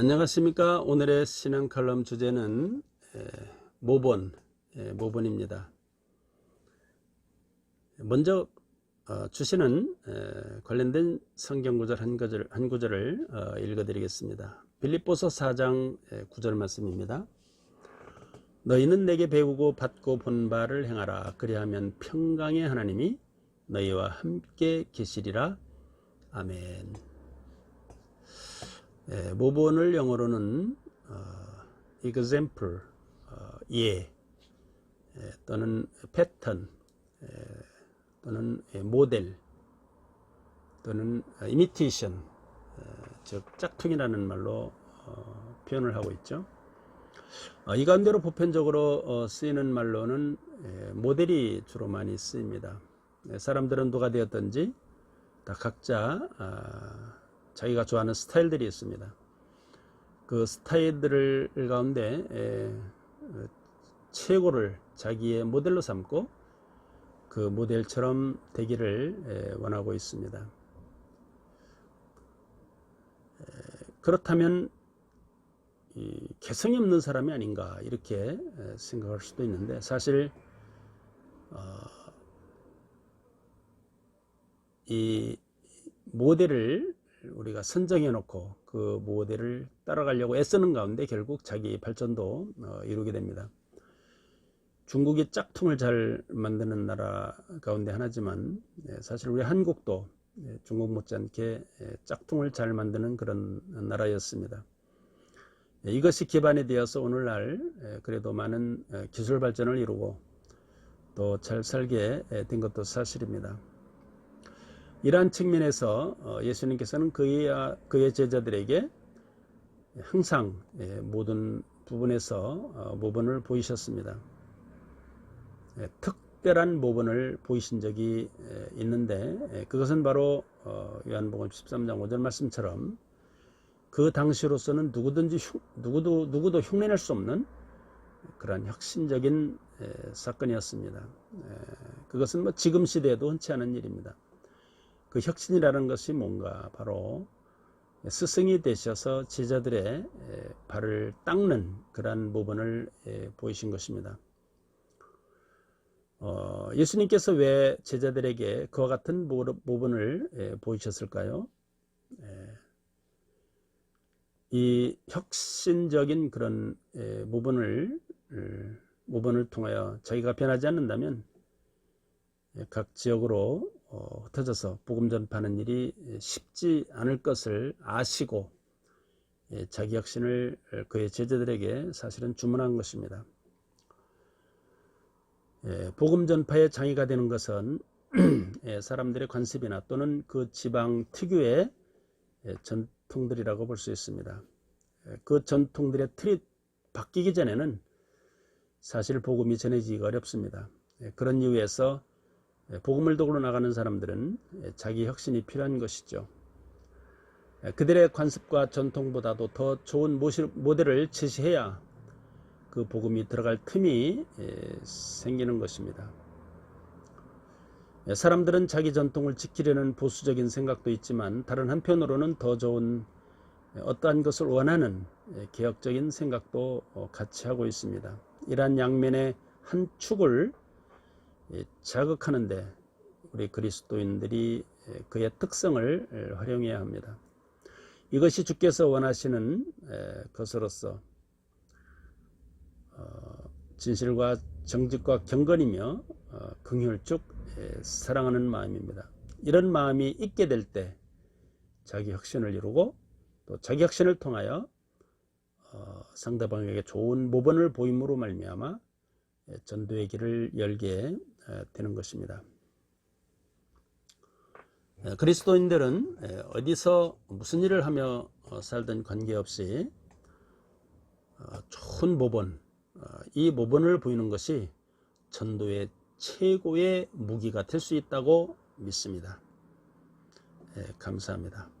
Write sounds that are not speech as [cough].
안녕하십니까? 오늘의 신앙 칼럼 주제는 에, 모본 에, 모본입니다. 먼저 어, 주시는 에, 관련된 성경 구절 한 구절 한 구절을 어, 읽어 드리겠습니다. 빌립보서 4장 에, 9절 말씀입니다. 너희는 내게 배우고 받고 본 바를 행하라. 그리하면 평강의 하나님이 너희와 함께 계시리라. 아멘 예, 모본을 영어로는 어, example, 어, 예, 예, 또는 패턴, 예, 또는 예, 모델, 또는 imitation, 예, 즉 짝퉁이라는 말로 어, 표현을 하고 있죠. 어, 이 가운데로 보편적으로 어, 쓰이는 말로는 예, 모델이 주로 많이 쓰입니다. 예, 사람들은 누가 되었든지 다 각자 아, 자기가 좋아하는 스타일들이 있습니다. 그 스타일들 가운데 에, 어, 최고를 자기의 모델로 삼고 그 모델처럼 되기를 에, 원하고 있습니다. 에, 그렇다면 이 개성이 없는 사람이 아닌가 이렇게 에, 생각할 수도 있는데 사실 어, 이 모델을 우리가 선정해 놓고 그 모델을 따라가려고 애쓰는 가운데 결국 자기 발전도 어, 이루게 됩니다. 중국이 짝퉁을 잘 만드는 나라 가운데 하나지만 예, 사실 우리 한국도 예, 중국 못지않게 예, 짝퉁을 잘 만드는 그런 나라였습니다. 예, 이것이 기반이 되어서 오늘날 예, 그래도 많은 예, 기술 발전을 이루고 또 잘 살게 예, 된 것도 사실입니다. 이러한 측면에서 어, 예수님께서는 그의, 그의 제자들에게 항상 예, 모든 부분에서 어, 모본을 보이셨습니다. 예, 특별한 모본을 보이신 적이 있는데 그것은 바로 어, 요한복음 13장 5절 말씀처럼 그 당시로서는 누구든지 누구도 누구도 흉내낼 수 없는 그러한 혁신적인 사건이었습니다. 그것은 뭐 지금 시대에도 흔치 않은 일입니다. 그 혁신이라는 것이 뭔가 바로 스승이 되셔서 제자들의 발을 닦는 그러한 부분을 보이신 것입니다. 어, 예수님께서 왜 제자들에게 그와 같은 부분을 보이셨을까요? 이 혁신적인 그런 부분을 부분을 통하여 자기가 변하지 않는다면 각 지역으로 어, 흩어져서 복음 전파하는 일이 쉽지 않을 것을 아시고 예, 자기 혁신을 그의 제자들에게 사실은 주문한 것입니다. 예, 복음 전파의 장애가 되는 것은 [clears throat] 예, 사람들의 관습이나 또는 그 지방 특유의 전통들이라고 볼 수 있습니다. 그 전통들의 틀이 바뀌기 전에는 사실 복음이 전해지기가 어렵습니다. 그런 이유에서 예, 복음을 도구로 나가는 사람들은 예, 자기 혁신이 필요한 것이죠. 예, 그들의 관습과 전통보다도 더 좋은 모델을 제시해야 그 복음이 들어갈 틈이 생기는 것입니다. 사람들은 자기 전통을 지키려는 보수적인 생각도 있지만 다른 한편으로는 더 좋은 어떠한 것을 원하는 개혁적인 생각도 어, 같이 하고 있습니다. 이러한 양면의 한 축을 자극하는데 우리 그리스도인들이 그의 특성을 활용해야 합니다. 이것이 주께서 원하시는 것으로서 어, 진실과 정직과 경건이며 어, 긍휼쭉 사랑하는 마음입니다. 이런 마음이 있게 될 때 자기 혁신을 이루고 또 자기 혁신을 통하여 어, 상대방에게 좋은 모범을 보임으로 말미암아 전도의 길을 열게 되는 것입니다. 그리스도인들은 어디서 무슨 일을 하며 어, 살든 관계없이 어, 좋은 모본, 어, 이 모본을 보이는 것이 전도의 최고의 무기가 될 수 있다고 믿습니다. 감사합니다.